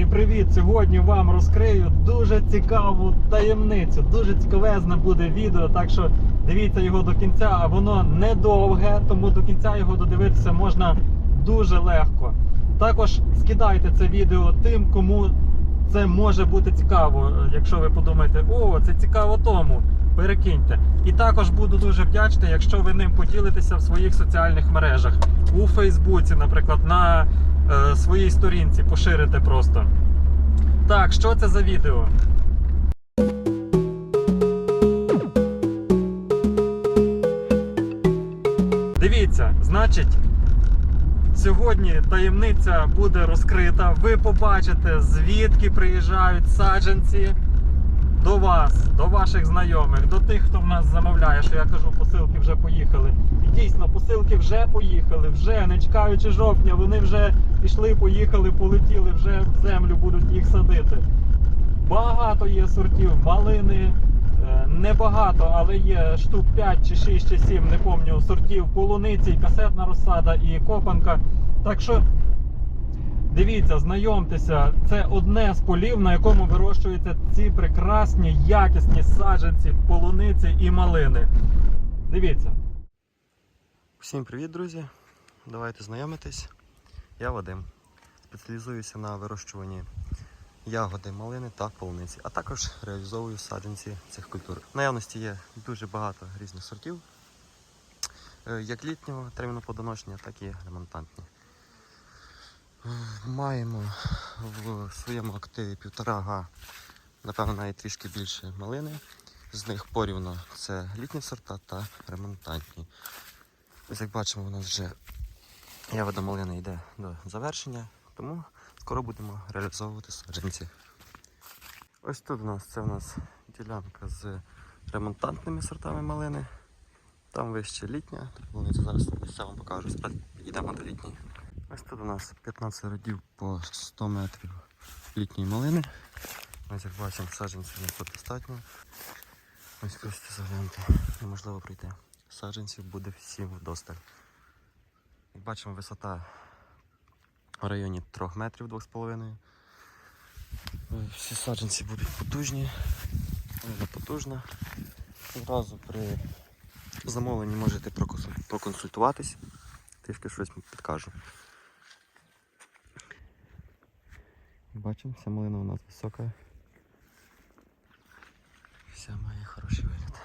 Всім привіт! Сьогодні вам розкрию дуже цікаву таємницю. Дуже цікавезне буде відео, так що дивіться його до кінця, а воно недовге, тому до кінця його додивитися можна дуже легко. Також скидайте це відео тим, кому це може бути цікаво. Якщо ви подумаєте, о, це цікаво тому, перекиньте. І також буду дуже вдячний, якщо ви ним поділитеся в своїх соціальних мережах у Фейсбуці, наприклад, на е, своїй сторінці поширите просто. Так, що це за відео? Дивіться, значить, сьогодні таємниця буде розкрита. Ви побачите, звідки приїжджають саджанці до вас, до ваших знайомих, до тих, хто в нас замовляє, що я кажу, посилки вже поїхали. І дійсно, посилки вже поїхали, вже не чекаючи жовтня, вони вже пішли, поїхали, полетіли, вже в землю будуть їх садити. Багато є сортів малини. е, Небагато, але є штук 5 чи 6 чи 7, не пам'ятаю, сортів полуниці, касетна розсада і копанка. Так що Дивіться, знайомтеся, це одне з полів, на якому вирощуються ці прекрасні, якісні саджанці, полуниці і малини. Дивіться. Всім привіт, друзі! Давайте знайомитись. Я Вадим. Спеціалізуюся на вирощуванні ягоди, малини та полуниці, а також реалізовую саджанці цих культур. В наявності є дуже багато різних сортів, е, як літнього терміну плодоношення, так і ремонтантні. Маємо в своєму активі півтора га, напевно, навіть трішки більше малини. З них порівно це літні сорта та ремонтантні. Як бачимо, у нас вже ягода малина йде до завершення, тому скоро будемо реалізовувати саджанці. Ось тут у нас це у нас ділянка з ремонтантними сортами малини. Там вище літня, тут зараз все вам покажу. Йдемо до літньої. Ось тут у нас 15 рядів по 100 метрів літньої малини. Ось як бачимо, саджанців тут достатньо. Ось просто заглянути, неможливо пройти. Саджанців буде всім вдосталь. Як бачимо, висота в районі 3 метрів 2,5. Е, Всі саджанці будуть потужні, вона потужна. Одразу при замовленні можете проконсультуватись, трішки щось підкажу. Як Бачимо, вся малина у нас висока. Вся має хороший вигляд.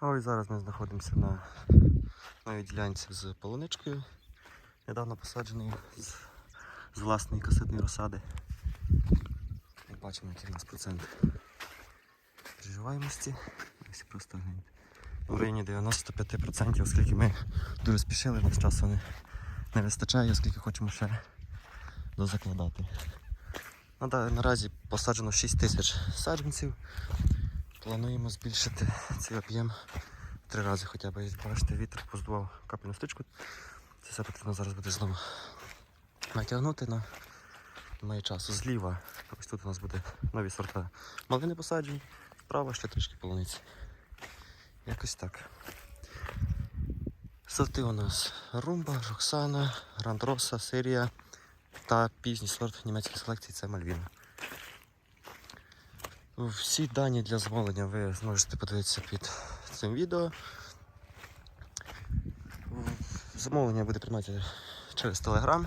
А ось зараз ми знаходимося на новій ділянці з полуничкою, недавно посадженою з, з власної касетної розсади. Як бачимо, який у нас процент приживаємості. Ось просто гляньте. В районі 95%, оскільки ми дуже спішили, нас часу не, не вистачає, оскільки хочемо ще дозакладати. Ну, наразі посаджено 6 тисяч саджанців. Плануємо збільшити цей об'єм три рази хоча б. Бачите, вітер поздував капельну стичку. Це все потрібно зараз буде знову натягнути на немає часу. Зліва. Ось тут у нас буде нові сорта малини посаджені, справа ще трішки полуниці. Якось так. Сорти у нас Румба, Роксана, Грандроса, Сирія та пізній сорт німецької селекції це Мальвіна. Всі дані для замовлення ви зможете подивитися під цим відео. Замовлення буде приймати через Telegram.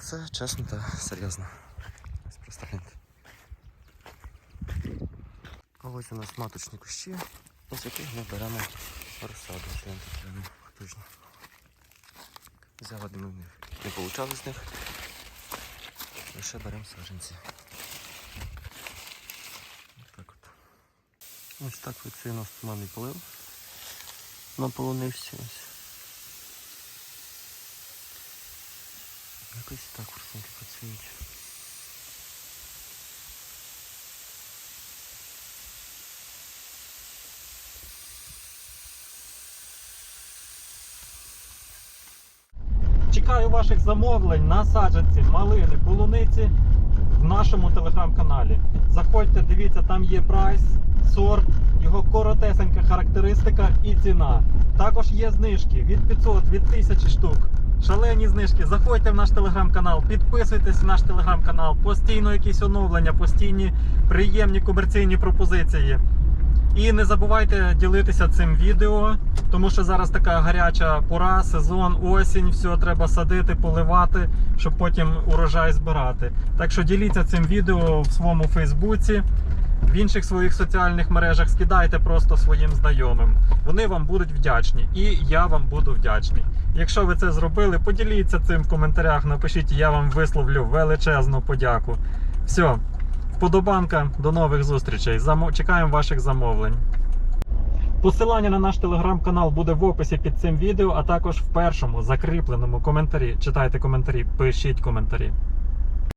Це чесно та серйозно. Ось у нас маточні кущі, з яких ми беремо розсаду. Гляньте, які ми в них не получали з них. Лише беремо саженці. Ось так от. Ось так оце у нас туманний полив. На полунивці ось. Якось так курсинки працюють. Чекаю ваших замовлень на саджанці, малини, полуниці в нашому телеграм-каналі. Заходьте, дивіться, там є прайс, сорт, його коротесенька характеристика і ціна. Також є знижки від 500, від 1000 штук. Шалені знижки. Заходьте в наш телеграм-канал, підписуйтесь в наш телеграм-канал. Постійно якісь оновлення, постійні приємні комерційні пропозиції. І не забувайте ділитися цим відео, тому що зараз така гаряча пора, сезон, осінь, все треба садити, поливати, щоб потім урожай збирати. Так що діліться цим відео в своєму Фейсбуці, в інших своїх соціальних мережах, скидайте просто своїм знайомим. Вони вам будуть вдячні, і я вам буду вдячний. Якщо ви це зробили, поділіться цим в коментарях, напишіть, я вам висловлю величезну подяку. Все, вподобанка, до нових зустрічей. Чекаємо ваших замовлень. Посилання на наш телеграм-канал буде в описі під цим відео, а також в першому закріпленому коментарі. Читайте коментарі, пишіть коментарі.